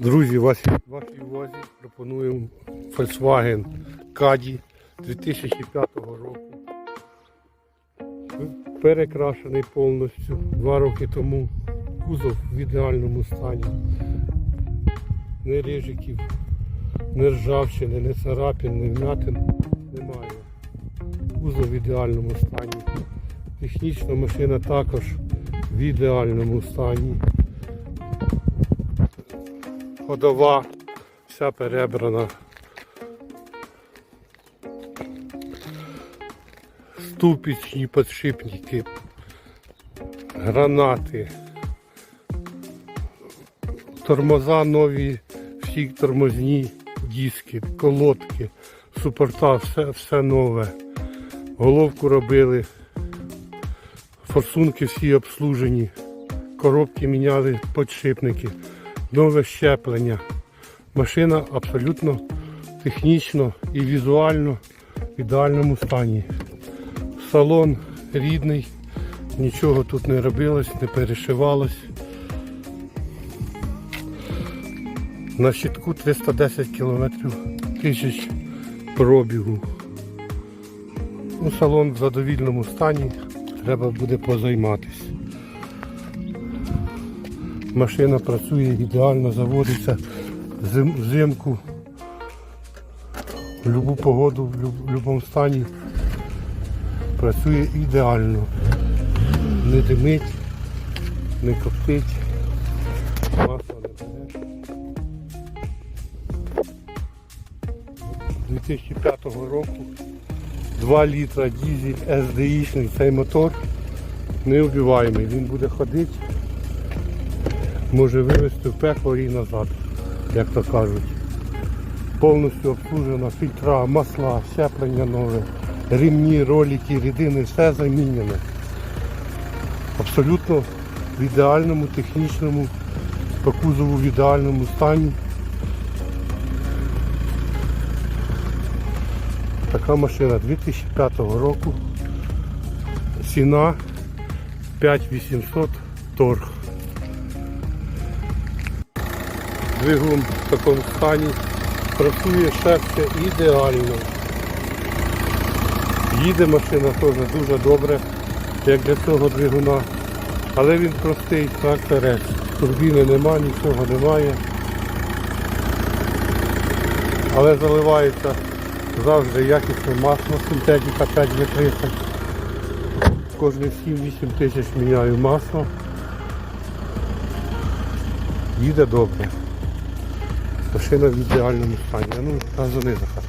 Друзі, вашій, вашій увазі пропонуємо Volkswagen Caddy 2005 року. Перекрашений повністю два роки тому. Кузов в ідеальному стані. Не рижиків, не ржавчини, не царапин, не вмятин немає. Кузов в ідеальному стані. Технічна машина також в ідеальному стані. Ходова, вся перебрана. Ступічні підшипники, гранати, тормоза нові, всі тормозні диски, колодки, супорта, все, все нове. Головку робили, форсунки всі обслужені, коробки міняли підшипники, нове щеплення. Машина абсолютно технічно і візуально в ідеальному стані. Салон рідний, нічого тут не робилось, не перешивалось. На щитку 310 км тисяч пробігу. Ну, салон в задовільному стані, треба буде позайматися. Машина працює ідеально, заводиться взимку, в будь-яку погоду, в будь-якому стані. Працює ідеально. Не димить, не коптить, масла не бере. 2005 року 2 літра дізель SDI-шний цей мотор неубиваємий. Він буде ходити, може вивезти в пекло і назад, як то кажуть. Повністю обслужена фільтра, масла, щеплення нове, ремні, ролики, рідини, все замінене. Абсолютно в ідеальному технічному, по кузову в ідеальному стані. Така машина 2005 року. Ціна 5800 торг. Двигун в такому стані. Працює шефче ідеально. Їде машина теж дуже добре, як для цього двигуна. Але він простий тракторець. Турбіни нема, нічого немає. Але заливається завжди якісне масло, синтетика 5В30. Кожні 7-8 тисяч міняю масло. Їде добре. Машина в ідеальному стані. Ну, Ну, газони Захар.